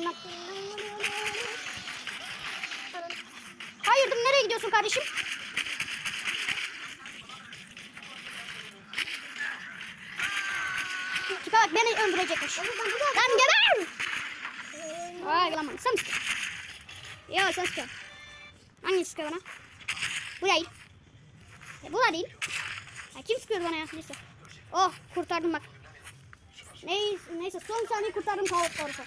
lan. Hayırdır nereye gidiyorsun kardeşim? Tipe beni öldürecekmiş. Lan geber! Vay lan sen sıkıyorsun? Yok sen sıkıyorsun. Hangisi sıkıyor bana? Bu değil. E, bu da değil. Ya, kim sıkıyor bana ya? Neyse. Oh kurtardım bak. Neyse, neyse son saniye kurtardım kaos doğrusu.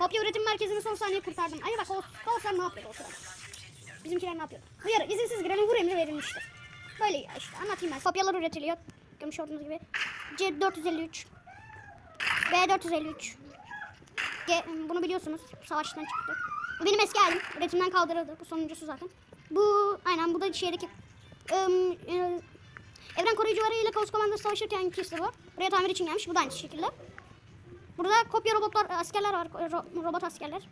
Kopya üretim merkezini son saniye kurtardım. Ay bak o kaoslar ne yapıyor o sırada? Bizimkiler ne yapıyor? Uyarı izinsiz girenin vur emri verilmiştir. Böyle ya işte anlatayım ben. Kopyalar üretiliyor. Görmüş olduğunuz gibi. C453. B453. G, bunu biliyorsunuz. Savaştan çıktı. Bu benim eski halim. Üretimden kaldırıldı. Bu sonuncusu zaten. Bu aynen bu da şeydeki ım, e, Evren koruyucuları ile Kaos Komandosu savaşırken ikisi bu. Buraya tamir için gelmiş. Bu da aynı şekilde. Burada kopya robotlar, askerler var. ro- robot askerler.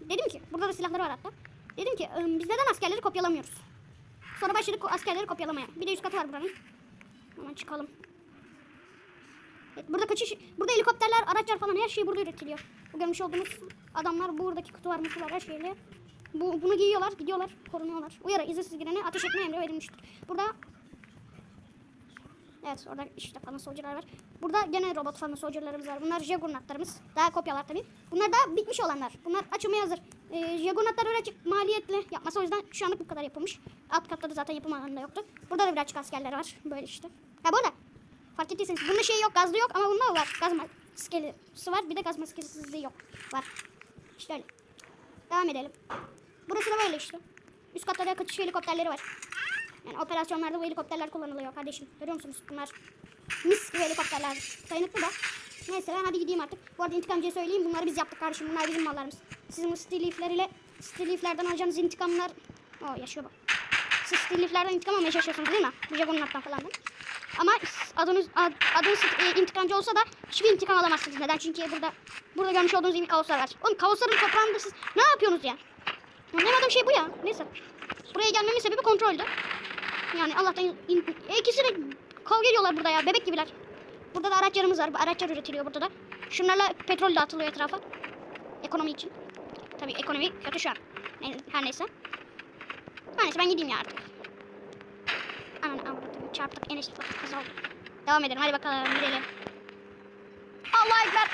Dedim ki, burada da silahları var hatta. Dedim ki, biz neden askerleri kopyalamıyoruz? Sonra başladık askerleri kopyalamaya. Bir de üst katı var buranın. Hemen çıkalım. Evet, burada kaçış, burada helikopterler, araçlar falan her şey burada üretiliyor. Bu görmüş olduğunuz adamlar buradaki kutu var, var her şeyle. Bu, bunu giyiyorlar, gidiyorlar, korunuyorlar. Uyarı izinsiz girene ateş etme emri verilmiştir. Burada Evet orada işte falan var. Burada gene robot falan var. Bunlar Juggernaut'larımız. Daha kopyalar tabii. Bunlar da bitmiş olanlar. Bunlar açılmaya hazır. Ee, Juggernaut'lar birazcık maliyetli yapması. O yüzden şu anlık bu kadar yapılmış. Alt katta da zaten yapım alanında yoktu. Burada da birazcık askerler var. Böyle işte. Ha bu arada fark ettiyseniz bunda şey yok gazlı yok ama bunda var. Gaz maskelisi var. Bir de gaz maskelisi yok. Var. İşte öyle. Devam edelim. Burası da böyle işte. Üst katta da kaçış helikopterleri var. Yani operasyonlarda bu helikopterler kullanılıyor kardeşim. Görüyor musunuz? Bunlar mis gibi helikopterler. Dayanıklı da. Neyse ben hadi gideyim artık. Bu arada intikamcıya söyleyeyim. Bunları biz yaptık kardeşim. Bunlar bizim mallarımız. Sizin bu steel leaf'ler ile steel leaf'lerden alacağınız intikamlar... Oo yaşıyor bak. Siz steel leaf'lerden intikam almaya çalışıyorsunuz değil mi? Bu Juggernaut'tan falan da. Ama adınız ad, adınız e, intikamcı olsa da hiçbir intikam alamazsınız. Neden? Çünkü burada burada görmüş olduğunuz gibi kaoslar var. Oğlum kaosların toprağında siz ne yapıyorsunuz ya? Anlamadığım şey bu ya. Neyse. Buraya gelmemin sebebi kontroldü. Yani Allah'tan in, ikisi de kavga ediyorlar burada ya. Bebek gibiler. Burada da araçlarımız var. Araçlar üretiliyor burada da. Şunlarla petrol dağıtılıyor etrafa. Ekonomi için. Tabii ekonomi kötü şu an. Her neyse. Her neyse ben gideyim ya artık. Ananı avradım. Çarptık. Enes kaza oldu. Devam edelim. Hadi bakalım gidelim. Allah ekber.